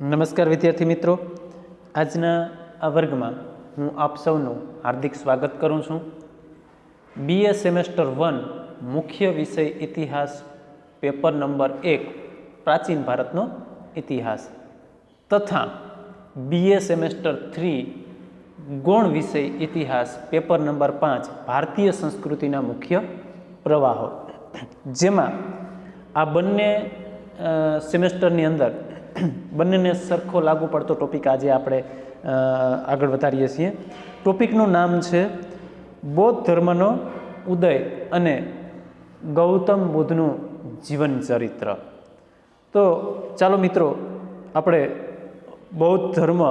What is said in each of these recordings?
નમસ્કાર વિદ્યાર્થી મિત્રો. આજના આ વર્ગમાં હું આપ સૌનું હાર્દિક સ્વાગત કરું છું. બીએ સેમેસ્ટર વન મુખ્ય વિષય ઇતિહાસ પેપર નંબર એક, પ્રાચીન ભારતનો ઇતિહાસ. તથા બીએ સેમેસ્ટર થ્રી ગૌણ વિષય ઇતિહાસ પેપર નંબર પાંચ, ભારતીય સંસ્કૃતિના મુખ્ય પ્રવાહો. જેમાં આ બંને સેમેસ્ટરની અંદર બંનેને સરખો લાગુ પડતો ટોપિક આજે આપણે આગળ વધારીએ છીએ. ટોપિકનું નામ છે બૌદ્ધ ધર્મનો ઉદય અને ગૌતમ બુદ્ધનું જીવન ચરિત્ર. તો ચાલો મિત્રો, આપણે બૌદ્ધ ધર્મ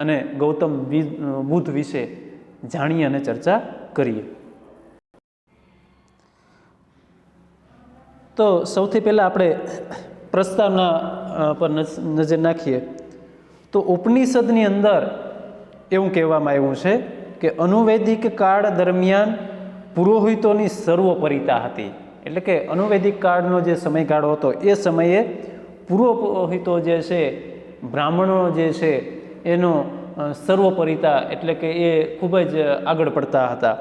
અને ગૌતમ બુદ્ધ વિશે જાણીએ અને ચર્ચા કરીએ. તો સૌથી પહેલાં આપણે પ્રસ્તાવના પર નજ- નજર નાખીએ, તો ઉપનિષદની અંદર એવું કહેવામાં આવ્યું છે કે અનુવૈદિક કાળ દરમિયાન પુરોહિતોની સર્વોપરિતા હતી. એટલે કે અનુવૈદિક કાળનો જે સમયગાળો હતો, એ સમયે પુરોહિતો જે છે, બ્રાહ્મણો જે છે, એનો સર્વોપરિતા એટલે કે એ ખૂબ જ આગળ પડતા હતા.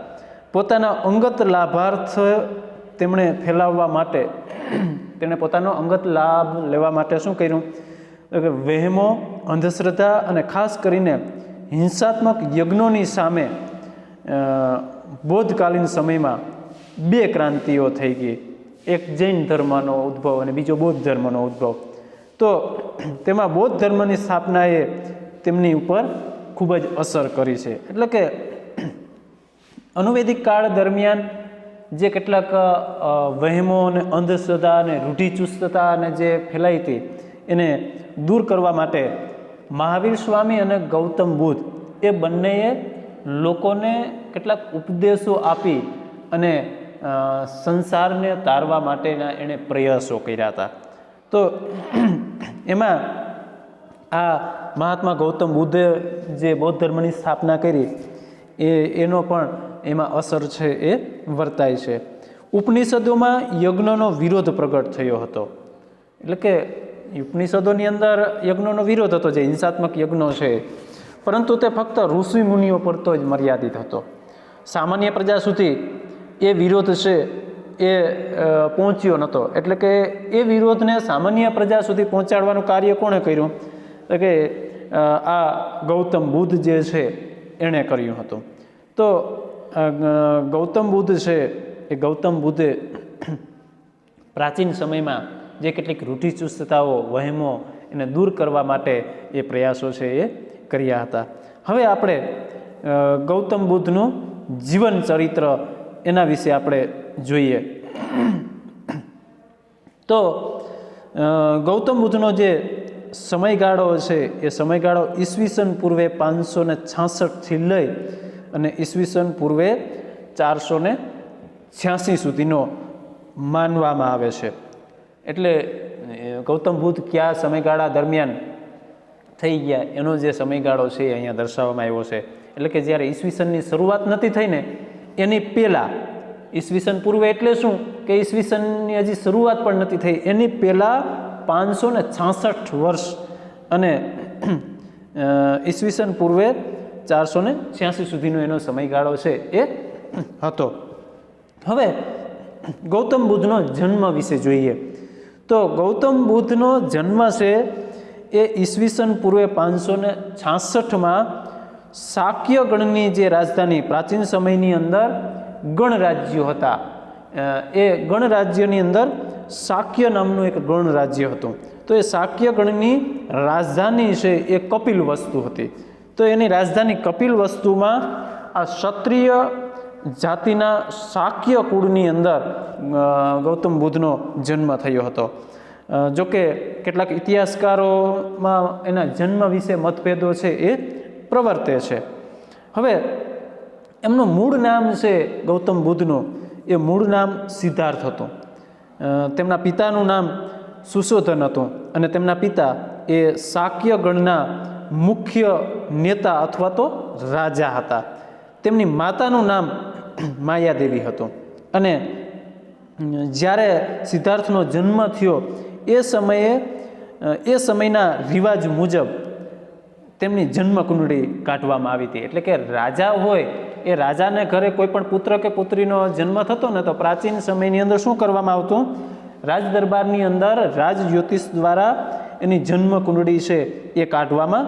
પોતાના અંગત લાભાર્થ તેમણે ફેલાવવા માટે તેણે પોતાનો અંગત લાભ લેવા માટે શું કર્યું? કે વહેમો, અંધશ્રદ્ધા અને ખાસ કરીને હિંસાત્મક યજ્ઞોની સામે બૌદ્ધકાલીન સમયમાં બે ક્રાંતિઓ થઈ ગઈ. એક જૈન ધર્મનો ઉદ્ભવ અને બીજો બૌદ્ધ ધર્મનો ઉદ્ભવ. તો તેમાં બૌદ્ધ ધર્મની સ્થાપનાએ તેમની ઉપર ખૂબ જ અસર કરી છે. એટલે કે અનુવેદિક કાળ દરમિયાન જે કેટલાક વહેમો અને અંધશ્રદ્ધા અને રૂઢિચુસ્તતા અને જે ફેલાઈ હતી, એને દૂર કરવા માટે મહાવીર સ્વામી અને ગૌતમ બુદ્ધ એ બંનેએ લોકોને કેટલાક ઉપદેશો આપી અને સંસારને તારવા માટેના એણે પ્રયાસો કર્યા હતા. તો એમાં આ મહાત્મા ગૌતમ બુદ્ધે જે બૌદ્ધ ધર્મની સ્થાપના કરી, એ, એનો પણ એમાં અસર છે એ વર્તાય છે. ઉપનિષદોમાં યજ્ઞનો વિરોધ પ્રગટ થયો હતો. એટલે કે ઉપનિષદોની અંદર યજ્ઞનો વિરોધ હતો જે હિંસાત્મક યજ્ઞો છે. પરંતુ તે ફક્ત ઋષિ મુનિઓ પૂરતો જ મર્યાદિત હતો. સામાન્ય પ્રજા સુધી એ વિરોધ છે એ પહોંચ્યો નહોતો એટલે કે એ વિરોધને સામાન્ય પ્રજા સુધી પહોંચાડવાનું કાર્ય કોણે કર્યું? એટલે કે આ ગૌતમ બુદ્ધ જે છે, એણે કર્યું હતું. તો ગૌતમ બુદ્ધ છે, એ ગૌતમ બુદ્ધે પ્રાચીન સમયમાં જે કેટલીક રૂઢિચુસ્તતાઓ વહેમો એને દૂર કરવા માટે એ પ્રયાસો છે એ કર્યા હતા. હવે આપણે ગૌતમ બુદ્ધનું જીવન ચરિત્ર એના વિશે આપણે જોઈએ. તો ગૌતમ બુદ્ધનો જે સમયગાળો છે, એ સમયગાળો ઈસવીસન પૂર્વે પાંચસો ને છાસઠથી લઈ અને ઈસવીસન પૂર્વે ચારસો ને છ્યાસી સુધીનો માનવામાં આવે છે. એટલે ગૌતમ બુદ્ધ કયા સમયગાળા દરમિયાન થઈ ગયા? એનો જે સમયગાળો છે એ અહીંયા દર્શાવવામાં આવ્યો છે. એટલે કે જ્યારે ઈસવીસનની શરૂઆત નથી થઈ ને એની પહેલાં, ઈસવીસન પૂર્વે એટલે શું? કે ઈસવીસનની હજી શરૂઆત પણ નથી થઈ. એની પહેલાં પાંચસો ને છાસઠ વર્ષ અને ઈસવીસન પૂર્વે ચારસો ને છ્યાસી સુધીનો એનો સમયગાળો છે એ હતો. હવે ગૌતમ બુદ્ધનો જન્મ વિશે જોઈએ. તો ગૌતમ બુદ્ધનો જન્મ છે એ ઈસવીસન પૂર્વે પાંચસો ને છાસઠમાં શાક્ય ગણની જે રાજધાની પ્રાચીન સમયની અંદર ગણરાજ્યો હતા. એ ગણરાજ્યની અંદર શાક્ય નામનું એક ગણરાજ્ય હતું. તો એ શાક્ય ગણની રાજધાની છે એ કપિલ વસ્તુ હતી. તો એની રાજધાની કપિલ વસ્તુમાં આ ક્ષત્રિય જાતિના શાક્ય કુળની અંદર ગૌતમ બુદ્ધનો જન્મ થયો હતો. જોકે કેટલાક ઇતિહાસકારોમાં એના જન્મ વિશે મતભેદો છે એ પ્રવર્તે છે. હવે એમનું મૂળ નામ છે ગૌતમ બુદ્ધનું. એ મૂળ નામ સિદ્ધાર્થ હતું. તેમના પિતાનું નામ સુશોધન હતું અને તેમના પિતા એ શાક્ય ગણના મુખ્ય નેતા અથવા તો રાજા હતા. તેમની માતાનું નામ માયાદેવી હતું. અને જ્યારે સિદ્ધાર્થનો જન્મ થયો, એ સમયે, એ સમયના રિવાજ મુજબ તેમની જન્મકુંડળી કાઢવામાં આવી હતી. એટલે કે રાજા હોય, એ રાજાને ઘરે કોઈ પણ પુત્ર કે પુત્રીનો જન્મ થતો ને તો પ્રાચીન સમયની અંદર શું કરવામાં આવતું? રાજ દરબારની અંદર રાજ જ્યોતિષ દ્વારા એની જન્મ કુંડળી છે એ કાઢવામાં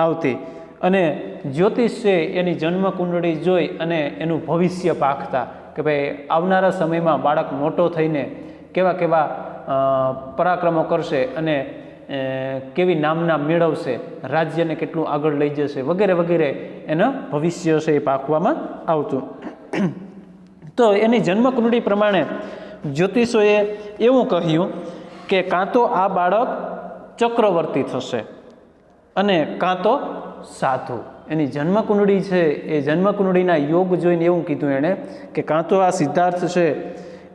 આવતી. અને જ્યોતિષ છે એની જન્મ કુંડળી જોઈ અને એનું ભવિષ્ય પાકતા કે ભાઈ આવનારા સમયમાં બાળક મોટો થઈને કેવા કેવા પરાક્રમો કરશે અને કેવી નામના મેળવશે, રાજ્યને કેટલું આગળ લઈ જશે વગેરે વગેરે એના ભવિષ્ય છે એ પાકવામાં આવતું. તો એની જન્મકુંડળી પ્રમાણે જ્યોતિષોએ એવું કહ્યું કે કાં તો આ બાળક ચક્રવર્તી થશે. અને કાં તો સાધુ. એની જન્મકુંડળી છે, એ જન્મકુંડળીના યોગ જોઈને એવું કીધું એણે કે કાં તો આ સિદ્ધાર્થ છે,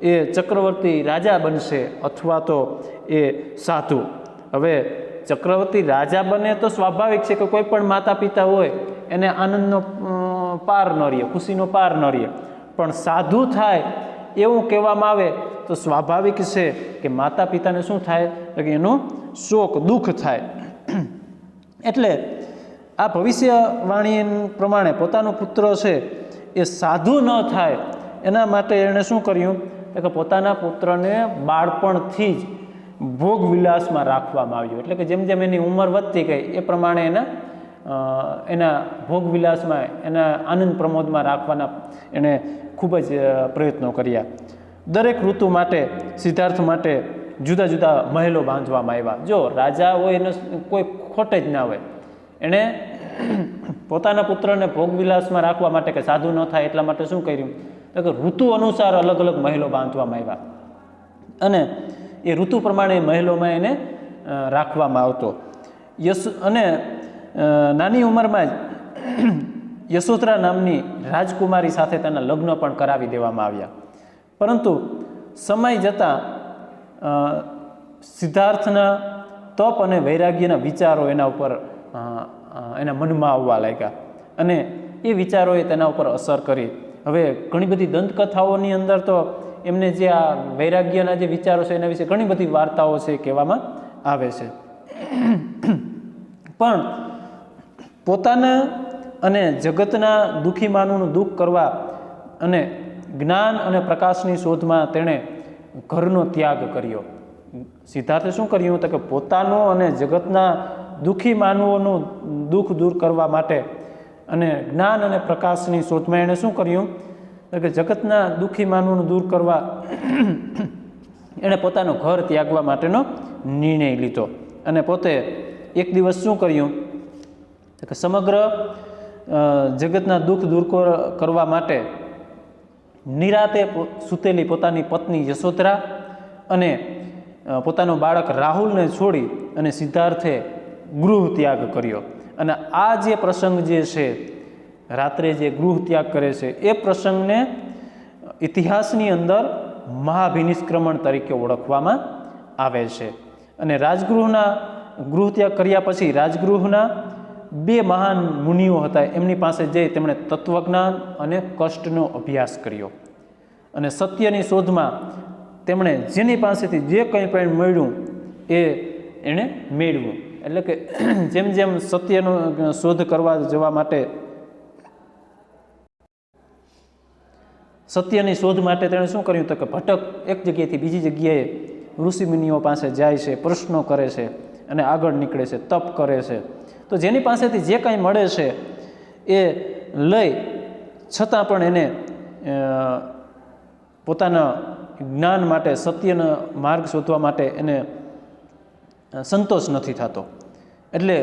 એ ચક્રવર્તી રાજા બનશે અથવા તો એ સાધુ. હવે ચક્રવર્તી રાજા બને તો સ્વાભાવિક છે કે કોઈ પણ માતા પિતા હોય, એને આનંદનો પાર ન રહે ખુશીનો પાર ન રહે પણ સાધુ થાય એવું કહેવામાં આવે તો સ્વાભાવિક છે કે માતા પિતાને શું થાય? તો કે એનું શોક, દુઃખ થાય. એટલે આ ભવિષ્યવાણી પ્રમાણે પોતાનો પુત્ર છે, એ સાધુ ન થાય, એના માટે એણે શું કર્યું? કે પોતાના પુત્રને બાળપણથી જ ભોગ વિલાસમાં રાખવામાં આવ્યું. એટલે કે જેમ જેમ એની ઉંમર વધતી ગઈ, એ પ્રમાણે એના એના ભોગ વિલાસમાં, એના આનંદ પ્રમોદમાં રાખવાના એણે ખૂબ જ પ્રયત્નો કર્યા. દરેક ઋતુ માટે, સિદ્ધાર્થ માટે જુદા જુદા મહેલો બાંધવામાં આવ્યા. જો રાજા હોય એને કોઈ ખોટે જ ના હોય. એણે પોતાના પુત્રને ભોગવિલાસમાં રાખવા માટે કે સાધુ ન થાય એટલા માટે શું કર્યું? તો કે ઋતુ અનુસાર અલગ અલગ મહેલો બાંધવામાં આવ્યા. અને એ ઋતુ પ્રમાણે મહેલોમાં એને રાખવામાં આવતો. યશ અને નાની ઉંમરમાં જ યશોધરા નામની રાજકુમારી સાથે તેના લગ્ન પણ કરાવી દેવામાં આવ્યા. પરંતુ સમય જતાં સિદ્ધાર્થના તપ અને વૈરાગ્યના વિચારો એના ઉપર એના મનમાં આવવા લાગ્યા. અને એ વિચારોએ તેના ઉપર અસર કરી. હવે ઘણી બધી દંતકથાઓની અંદર તો એમને જે આ વૈરાગ્યના જે વિચારો છે એના વિશે ઘણી બધી વાર્તાઓ છે કહેવામાં આવે છે. પણ પોતાના અને જગતના દુઃખી માનવનું દુઃખ કરવા અને જ્ઞાન અને પ્રકાશની શોધમાં તેણે ઘરનો ત્યાગ કર્યો. સિદ્ધાર્થે શું કર્યું? તો કે પોતાનો અને જગતના દુઃખી માનવોનું દુઃખ દૂર કરવા માટે અને જ્ઞાન અને પ્રકાશની શોધમાં એણે શું કર્યું? તો કે જગતના દુઃખી માનવોનું દૂર કરવા એણે પોતાનો ઘર ત્યાગવા માટેનો નિર્ણય લીધો. અને પોતે એક દિવસ શું કર્યું? તો કે સમગ્ર જગતના દુઃખ દૂર કરવા માટે નિરાતે સૂતેલી પોતાની પત્ની યશોધરા અને પોતાનો બાળક રાહુલને છોડી અને સિદ્ધાર્થે ગૃહ ત્યાગ કર્યો. અને આ જે પ્રસંગ જે છે, રાત્રે જે ગૃહ ત્યાગ કરે છે, એ પ્રસંગને ઇતિહાસની અંદર મહાભિનિષ્ક્રમણ તરીકે ઓળખવામાં આવે છે. અને રાજગૃહના ગૃહ ત્યાગ કર્યા પછી રાજગૃહના બે મહાન મુનિઓ હતા. એમની પાસે જઈ તેમણે તત્વજ્ઞાન અને કષ્ટનો અભ્યાસ કર્યો. અને સત્યની શોધમાં તેમણે જેની પાસેથી જે કંઈ પણ મળ્યું એ એણે મેળવ્યું. એટલે કે જેમ જેમ સત્યનો શોધ કરવા જવા માટે સત્યની શોધ માટે તેણે શું કર્યું તો કે ભટક એક જગ્યાએથી બીજી જગ્યાએ ઋષિમુનિઓ પાસે જાય છે, પ્રશ્નો કરે છે અને આગળ નીકળે છે, તપ કરે છે. તો જેની પાસેથી જે કાંઈ મળે છે એ લઈ છતાં પણ એને પોતાના જ્ઞાન માટે, સત્યનો માર્ગ શોધવા માટે એને સંતોષ નથી થતો. એટલે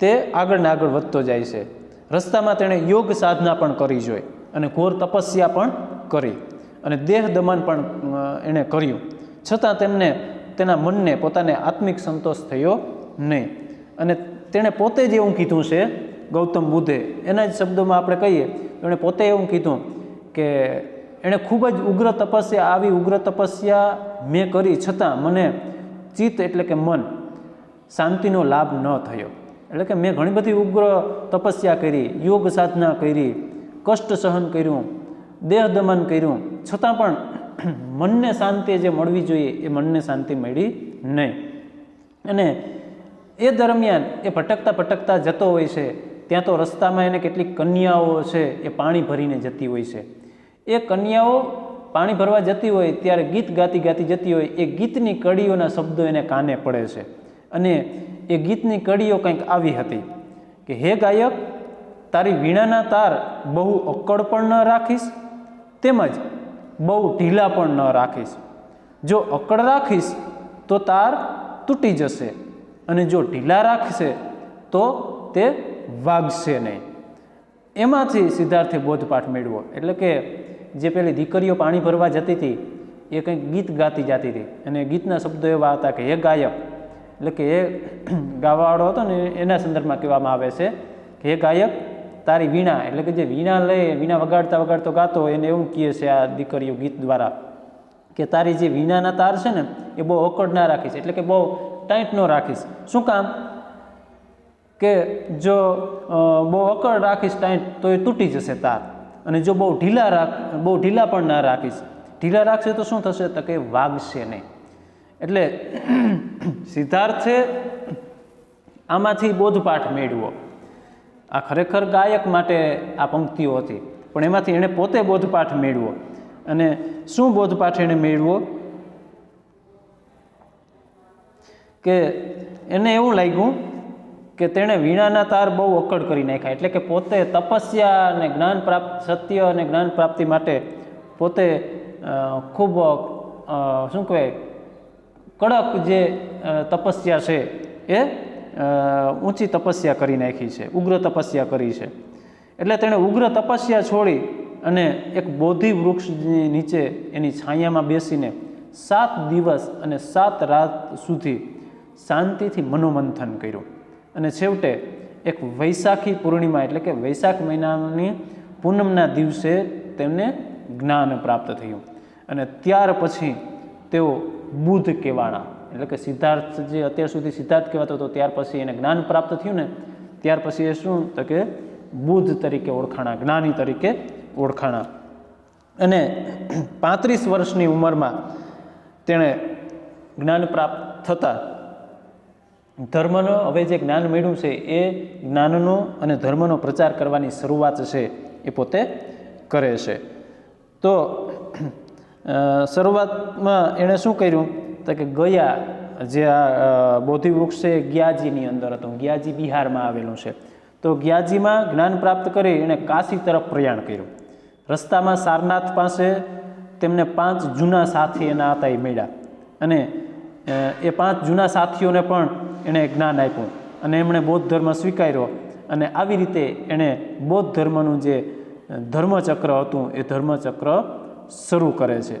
તે આગળ ને આગળ વધતો જાય છે. રસ્તામાં તેણે યોગ સાધના પણ કરી જોઈ અને ઘોર તપસ્યા પણ કરી અને દેહ દમન પણ એણે કર્યું. છતાં તેમને, તેના મનને પોતાને આત્મિક સંતોષ થયો નહીં. અને તેણે પોતે જ એવું કીધું છે, ગૌતમ બુદ્ધે, એના જ શબ્દોમાં આપણે કહીએ, એણે પોતે એવું કીધું કે એણે ખૂબ જ ઉગ્ર તપસ્યા આવી, ઉગ્ર તપસ્યા મેં કરી, છતાં મને ચિત્ત એટલે કે મન શાંતિનો લાભ ન થયો. એટલે કે મેં ઘણી બધી ઉગ્ર તપસ્યા કરી, યોગ સાધના કરી, કષ્ટ સહન કર્યું, દેહ દમન કર્યું. છતાં પણ મનને શાંતિ જે મળવી જોઈએ એ મનને શાંતિ મળી નહીં. અને એ દરમિયાન એ ભટકતા ભટકતા જતો હોય છે. ત્યાં તો રસ્તામાં એને કેટલીક કન્યાઓ છે, એ પાણી ભરીને જતી હોય છે. એ કન્યાઓ પાણી ભરવા જતી હોય, ત્યારે ગીત ગાતી ગાતી જતી હોય, એ ગીતની કડીઓના શબ્દો એને કાને પડે છે. અને એ ગીતની કડીઓ કંઈક આવી હતી કે, હે ગાયક, તારી વીણાના તાર બહુ અક્કડ પણ ન રાખીશ, તેમજ બહુ ઢીલા પણ ન રાખીશ. જો અકડ રાખીશ, તો તાર તૂટી જશે અને જો ઢીલા રાખશે, તો તે વાગશે નહીં. એમાંથી સિદ્ધાર્થે બોધપાઠ મેળવો એટલે કે જે પેલી દીકરીઓ પાણી ભરવા જતી હતી, એ કંઈક ગીત ગાતી જતી હતી. અને ગીતના શબ્દો એવા હતા કે, હે ગાયક, એટલે કે એ ગાવાવાળો હતો ને, એના સંદર્ભમાં કહેવામાં આવે છે કે, હે ગાયક, તારી વીણા, એટલે કે જે વીણા લઈ, વીણા વગાડતા વગાડતો ગાતો એને એવું કહે છે આ દીકરીઓ ગીત દ્વારા કે, તારી જે વીણાના તાર છે ને, એ બહુ અકડ ના રાખીશ એટલે કે બહુ ટાઈટ ન રાખીશ શું કામ? કે જો બહુ અકડ રાખીશ, ટાઈટ, તો એ તૂટી જશે તાર. અને જો બહુ ઢીલા રાખ, બહુ ઢીલા પણ ના રાખીશ. ઢીલા રાખશે તો શું થશે? તો કે વાગશે નહીં. એટલે સિદ્ધાર્થે આમાંથી બોધપાઠ મેળવો. આ ખરેખર ગાયક માટે આ પંક્તિઓ હતી, પણ એમાંથી એણે પોતે બોધપાઠ મેળવો. અને શું બોધપાઠ એણે મેળવો? કે એને એવું લાગ્યું કે તેણે વીણાના તાર બહુ અકડ કરી નાખ્યા. એટલે કે પોતે તપસ્યા અને જ્ઞાન પ્રાપ્ત, સત્ય અને જ્ઞાન પ્રાપ્તિ માટે પોતે ખૂબ શું કહેવાય, કડક જે તપસ્યા છે એ ઊંચી તપસ્યા કરી નાખી છે, ઉગ્ર તપસ્યા કરી છે. એટલે તેણે ઉગ્ર તપસ્યા છોડી અને એક બોધિ વૃક્ષની નીચે એની છાયામાં બેસીને સાત દિવસ અને સાત રાત સુધી શાંતિથી મનોમંથન કર્યું. અને છેવટે એક વૈશાખી પૂર્ણિમા, એટલે કે વૈશાખ મહિનાની પૂનમના દિવસે તેમને જ્ઞાન પ્રાપ્ત થયું. અને ત્યાર પછી તેઓ બુદ્ધ કહેવાણા એટલે કે સિદ્ધાર્થ જે અત્યાર સુધી સિદ્ધાર્થ કહેવાતો હતો, ત્યાર પછી એને જ્ઞાન પ્રાપ્ત થયું ને, ત્યાર પછી એ શું તો કે બુદ્ધ તરીકે ઓળખાણા, જ્ઞાની તરીકે ઓળખાણા. અને પાંત્રીસ વર્ષની ઉંમરમાં તેણે જ્ઞાન પ્રાપ્ત થતાં ધર્મનો, હવે જે જ્ઞાન મળ્યું છે, એ જ્ઞાનનો અને ધર્મનો પ્રચાર કરવાની શરૂઆત છે, એ પોતે કરે છે. તો શરૂઆતમાં એણે શું કર્યું? તો કે ગયા, જે આ બોધિવૃક્ષ છે ગ્યાજીની અંદર હતું. ગ્યાજી બિહારમાં આવેલું છે. તો ગ્યાજીમાં જ્ઞાન પ્રાપ્ત કરી એણે કાશી તરફ પ્રયાણ કર્યું. રસ્તામાં સારનાથ પાસે તેમને પાંચ જૂના સાથી એના હતા એ મળ્યા. અને એ પાંચ જૂના સાથીઓને પણ એણે જ્ઞાન આપ્યું અને એમણે બૌદ્ધ ધર્મ સ્વીકાર્યો અને આવી રીતે એણે બૌદ્ધ ધર્મનું જે ધર્મચક્ર હતું એ ધર્મચક્ર શરૂ કરે છે.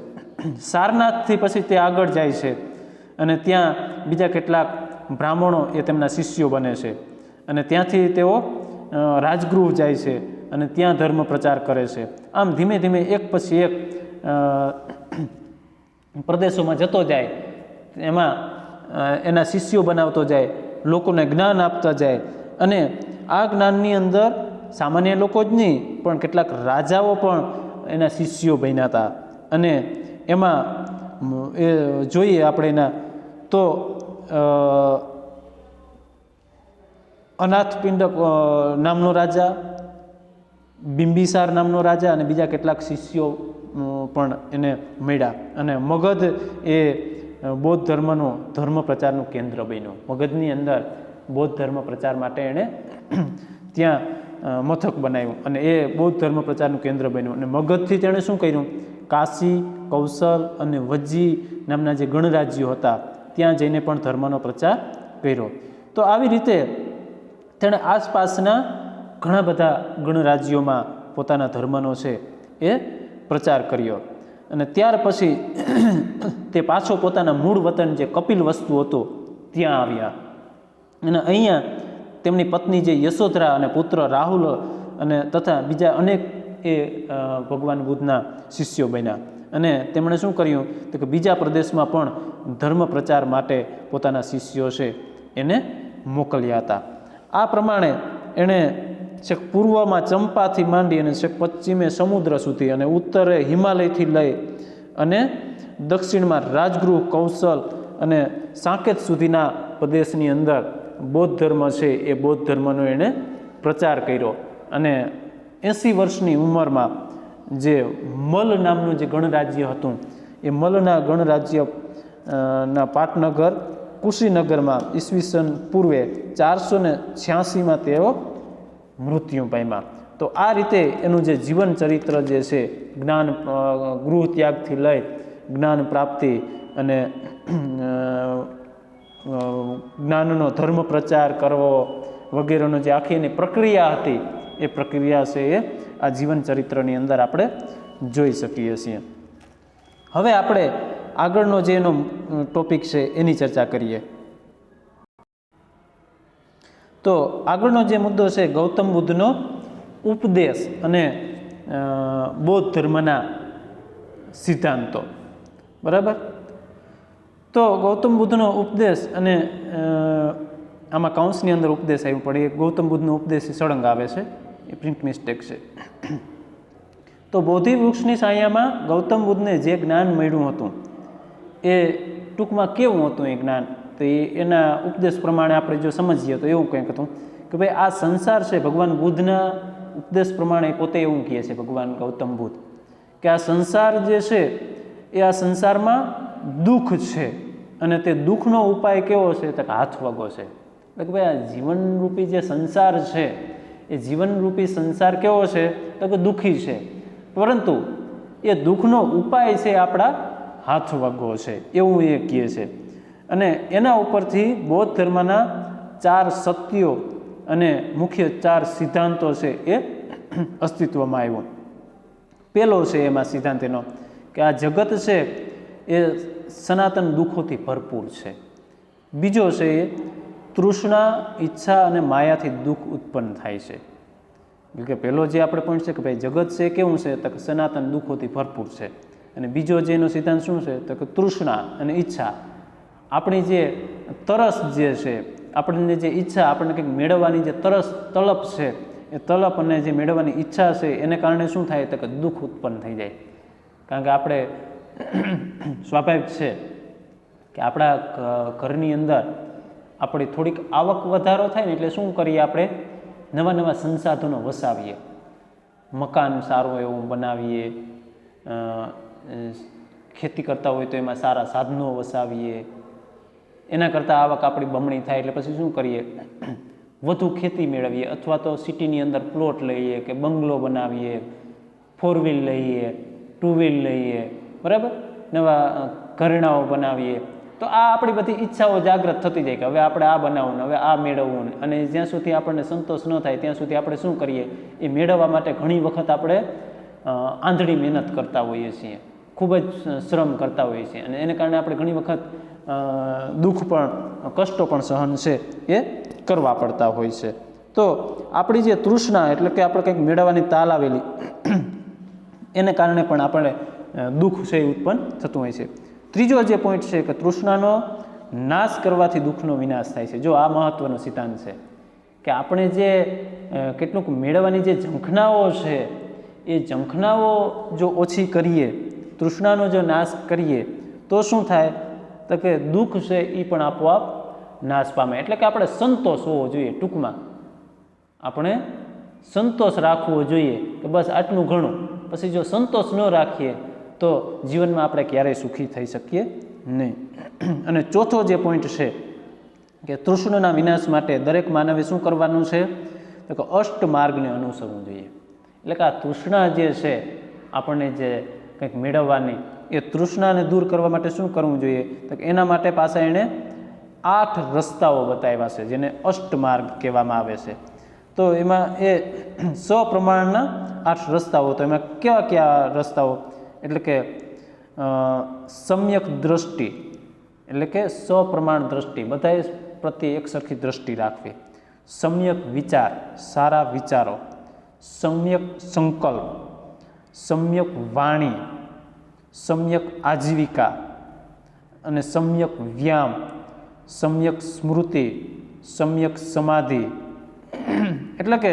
સારનાથથી પછી તે આગળ જાય છે અને ત્યાં બીજા કેટલાક બ્રાહ્મણો એ તેમના શિષ્યો બને છે અને ત્યાંથી તેઓ રાજગૃહ જાય છે અને ત્યાં ધર્મ પ્રચાર કરે છે. આમ ધીમે ધીમે એક પછી એક પ્રદેશોમાં જતો જાય. એમાં એના શિષ્યો બનાવતો જાય, લોકોને જ્ઞાન આપતા જાય. અને આ જ્ઞાનની અંદર સામાન્ય લોકો જ નહીં, પણ કેટલાક રાજાઓ પણ એના શિષ્યો બન્યા હતા. અને એમાં એ જોઈએ આપણે એના, તો અનાથપિંડક નામનો રાજા, બિંબિસાર નામનો રાજા અને બીજા કેટલાક શિષ્યો પણ એને મળ્યા. અને મગધ એ બૌદ્ધ ધર્મનું ધર્મ પ્રચારનું કેન્દ્ર બન્યું. મગજની અંદર બૌદ્ધ ધર્મ પ્રચાર માટે એણે ત્યાં મથક બનાવ્યું અને એ બૌદ્ધ ધર્મ પ્રચારનું કેન્દ્ર બન્યું. અને મગધથી તેણે શું કર્યું? કાશી, કૌશલ અને વજ્જી નામના જે ગણરાજ્યો હતા, ત્યાં જઈને પણ ધર્મનો પ્રચાર કર્યો. તો આવી રીતે તેણે આસપાસના ઘણા બધા ગણરાજ્યોમાં પોતાના ધર્મનો છે એ પ્રચાર કર્યો. અને ત્યાર પછી તે પાછો પોતાના મૂળ વતન જે કપિલ વસ્તુ હતો, ત્યાં આવ્યા. અને અહીંયા તેમની પત્ની જે યશોધરા અને પુત્ર રાહુલ અને તથા બીજા અનેક એ ભગવાન બુદ્ધના શિષ્યો બન્યા. અને તેમણે શું કર્યું તો કે બીજા પ્રદેશમાં પણ ધર્મ પ્રચાર માટે પોતાના શિષ્યો છે એને મોકલ્યા હતા. આ પ્રમાણે એણે છેક પૂર્વમાં ચંપાથી માંડી અને છેક પશ્ચિમે સમુદ્ર સુધી અને ઉત્તરે હિમાલયથી લઈ અને દક્ષિણમાં રાજગૃહ, કૌશલ અને સાકેત સુધીના પ્રદેશની અંદર બૌદ્ધ ધર્મ છે એ બૌદ્ધ ધર્મનો એણે પ્રચાર કર્યો. અને એંસી વર્ષની ઉંમરમાં જે મલ નામનું જે ગણરાજ્ય હતું, એ મલના ગણરાજ્ય ના પાટનગર કુશીનગરમાં ઈસવીસન પૂર્વે ચારસો ને છ્યાસીમાં તેઓ મૃત્યુ પામ્યા. તો આ રીતે એનું જે જીવન ચરિત્ર જે છે, જ્ઞાન ગૃહ ત્યાગથી લઈ જ્ઞાન પ્રાપ્તિ અને જ્ઞાનનો ધર્મ પ્રચાર કરવો વગેરેનો જે આખી એની પ્રક્રિયા હતી, એ પ્રક્રિયા છે એ આ જીવન ચરિત્રની અંદર આપણે જોઈ શકીએ છીએ. હવે આપણે આગળનો જે એનો ટોપિક છે, એની ચર્ચા કરીએ. તો આગળનો જે મુદ્દો છે ગૌતમ બુદ્ધનો ઉપદેશ અને બૌદ્ધ ધર્મના સિદ્ધાંતો. બરાબર? તો ગૌતમ બુદ્ધનો ઉપદેશ અને આમાં કાઉન્સની અંદર ઉપદેશ આવ્યું પડે ગૌતમ બુદ્ધનો ઉપદેશ સળંગ આવે છે, એ પ્રિન્ટ મિસ્ટેક છે. તો બોધિ વૃક્ષની સાયામાં ગૌતમ બુદ્ધને જે જ્ઞાન મળ્યું હતું, એ ટૂંકમાં કેવું હતું એ જ્ઞાન? તો એ એના ઉપદેશ પ્રમાણે આપણે જો સમજીએ તો એવું કંઈક હતું કે ભાઈ આ સંસાર છે ભગવાન બુદ્ધના ઉપદેશ પ્રમાણે પોતે એવું કહે છે ભગવાન ગૌતમ બુદ્ધ કે આ સંસાર જે છે એ આ સંસારમાં દુઃખ છે અને તે દુઃખનો ઉપાય કેવો છે તો હાથ વગો છે. એટલે કે ભાઈ આ જીવનરૂપી જે સંસાર છે, એ જીવનરૂપી સંસાર કેવો છે તો કે દુઃખી છે. પરંતુ એ દુઃખનો ઉપાય છે આપણા હાથ વગો છે, એવું એ કહે છે. અને એના ઉપરથી બૌદ્ધ ધર્મના ચાર સત્યો અને મુખ્ય ચાર સિદ્ધાંતો છે એ અસ્તિત્વમાં આવ્યો. પહેલો છે એમાં સિદ્ધાંત એનો કે આ જગત છે એ સનાતન દુઃખોથી ભરપૂર છે. બીજો છે એ તૃષ્ણા, ઈચ્છા અને માયાથી દુઃખ ઉત્પન્ન થાય છે. કે પહેલો જે આપણે પોઈન્ટ છે કે ભાઈ જગત છે કેવું છે? તો સનાતન દુઃખોથી ભરપૂર છે. અને બીજો જે એનો સિદ્ધાંત શું છે? તો કે તૃષ્ણા અને ઈચ્છા. આપણી જે તરસ જે છે, આપણને જે ઈચ્છા, આપણને કંઈક મેળવવાની જે તરસ, તલપ છે, એ તલપ અને જે મેળવવાની ઈચ્છા છે, એને કારણે શું થાય તો કે દુઃખ ઉત્પન્ન થઈ જાય. કારણ કે આપણે સ્વાભાવિક છે કે આપણા ઘરની અંદર આપણી થોડીક આવક વધારો થાય ને એટલે શું કરીએ આપણે? નવા નવા સંસાધનો વસાવીએ. મકાન સારું એવું બનાવીએ ખેતી કરતા હોય તો એમાં સારા સાધનો વસાવીએ. એના કરતાં આવક આપણી બમણી થાય એટલે પછી શું કરીએ? વધુ ખેતી મેળવીએ અથવા તો સિટીની અંદર પ્લોટ લઈએ કે બંગલો બનાવીએ ફોર વ્હીલ લઈએ ટુ વ્હીલ લઈએ, બરાબર? નવા ઘરેણાઓ બનાવીએ. તો આ આપણી બધી ઈચ્છાઓ જાગૃત થતી જાય કે હવે આપણે આ બનાવવું હવે આ મેળવવું અને જ્યાં સુધી આપણને સંતોષ ન થાય, ત્યાં સુધી આપણે શું કરીએ? એ મેળવવા માટે ઘણી વખત આપણે આંધળી મહેનત કરતા હોઈએ છીએ. ખૂબ જ શ્રમ કરતા હોઈએ છીએ. અને એને કારણે આપણે ઘણી વખત દુઃખ પણ, કષ્ટો પણ સહન છે એ કરવા પડતા હોય છે. તો આપણી જે તૃષ્ણા એટલે કે આપણે કંઈક મેળવવાની તાલ આવેલી, એને કારણે પણ આપણે દુઃખ છે એ ઉત્પન્ન થતું હોય છે. ત્રીજો જે પોઈન્ટ છે કે તૃષ્ણાનો નાશ કરવાથી દુઃખનો વિનાશ થાય છે. જો આ મહત્વનો સિદ્ધાંત છે કે આપણે જે કેટલુંક મેળવવાની જે ઝંખનાઓ છે, એ ઝંખનાઓ જો ઓછી કરીએ તૃષ્ણાનો જો નાશ કરીએ, તો શું થાય? તો કે દુઃખ છે એ પણ આપોઆપ નાશ પામે. એટલે કે આપણે સંતોષ હોવો જોઈએ ટૂંકમાં. આપણે સંતોષ રાખવો જોઈએ કે બસ આટલું ઘણું. પછી જો સંતોષ ન રાખીએ, તો જીવનમાં આપણે ક્યારેય સુખી થઈ શકીએ નહીં. અને ચોથો જે પોઈન્ટ છે કે તૃષ્ણના વિનાશ માટે દરેક માનવે શું કરવાનું છે? તો કે અષ્ટ માર્ગને અનુસરવું જોઈએ. એટલે કે આ તૃષ્ણા જે છે, આપણને જે કંઈક મેળવવાની. એ તૃષ્ણાને દૂર કરવા માટે શું કરવું જોઈએ? તો એના માટે પાછા એણે આઠ રસ્તાઓ બતાવ્યા છે, જેને અષ્ટમાર્ગ કહેવામાં આવે છે. તો એમાં એ સપ્રમાણના આઠ રસ્તાઓ. તો એમાં કયા કયા રસ્તાઓ? એટલે કે સમ્યક દ્રષ્ટિ. એટલે કે સપ્રમાણ દ્રષ્ટિ. બધાએ પ્રત્યે એક સરખી દ્રષ્ટિ રાખવી. સમ્યક વિચાર, સારા વિચારો. સમ્યક સંકલ્પ. સમ્યક વાણી, સમ્યક આજીવિકા અને સમ્યક વ્યાયામ, સમ્યક સ્મૃતિ, સમ્યક સમાધિ એટલે કે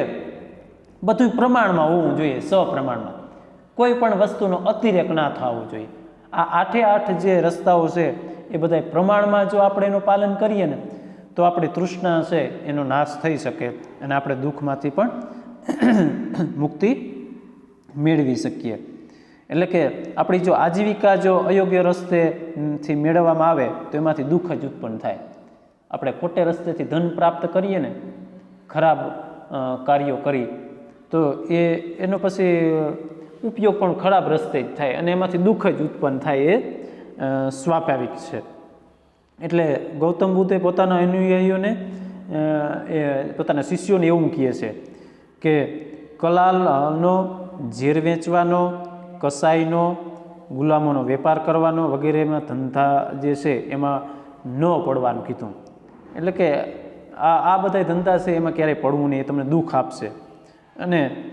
બધું પ્રમાણમાં હોવું જોઈએ, સપ્રમાણમાં. કોઈ પણ વસ્તુનો અતિરેક ના થવો જોઈએ. આ આઠે આઠ જે રસ્તાઓ છે, એ બધા પ્રમાણમાં જો આપણે એનું પાલન કરીએ ને, તો આપણી તૃષ્ણા છે, એનો નાશ થઈ શકે અને આપણે દુઃખમાંથી પણ મુક્તિ મેળવી શકીએ. એટલે કે આપણી જો આજીવિકા જો અયોગ્ય રસ્તેથી મેળવવામાં આવે, તો એમાંથી દુઃખ જ ઉત્પન્ન થાય. આપણે ખોટે રસ્તેથી ધન પ્રાપ્ત કરીએ ને, ખરાબ કાર્યો કરી, તો એ, એનો પછી ઉપયોગ પણ ખરાબ રસ્તે જ થાય અને એમાંથી દુઃખ જ ઉત્પન્ન થાય એ સ્વાભાવિક છે. એટલે ગૌતમ બુદ્ધે પોતાના અનુયાયીઓને એ, પોતાના શિષ્યોને એવું કહે છે કે કલાલનો ઝેર વેચવાનો, કસાઈનો, ગુલામોનો વેપાર કરવાનો વગેરેમાં ધંધા જે છે એમાં ન પડવાનું કીધું. એટલે કે આ આ બધા ધંધા છે એમાં ક્યારેય પડવું નહીં, એ તમને દુઃખ આપશે. અને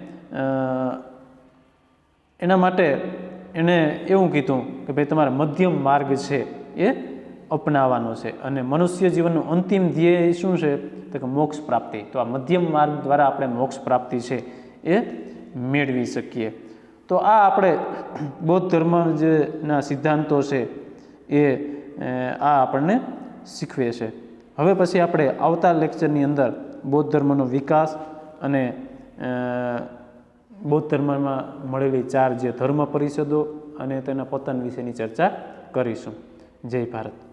એના માટે એણે એવું કીધું કે ભાઈ તમારે મધ્યમ માર્ગ છે એ અપનાવવાનો છે. અને મનુષ્ય જીવનનું અંતિમ ધ્યેય શું છે? તો કે મોક્ષ પ્રાપ્તિ. તો આ મધ્યમ માર્ગ દ્વારા આપણે મોક્ષ પ્રાપ્તિ છે એ મેળવી શકીએ. તો આ આપણે બૌદ્ધ ધર્મ જે ના સિદ્ધાંતો છે એ આ આપણને શીખવે છે. હવે પછી આપણે આવતા લેક્ચરની અંદર બૌદ્ધ ધર્મનો વિકાસ અને બૌદ્ધ ધર્મમાં મળેલી ચાર જે ધર્મ પરિષદો અને તેના પતન વિશેની ચર્ચા કરીશું. જય ભારત.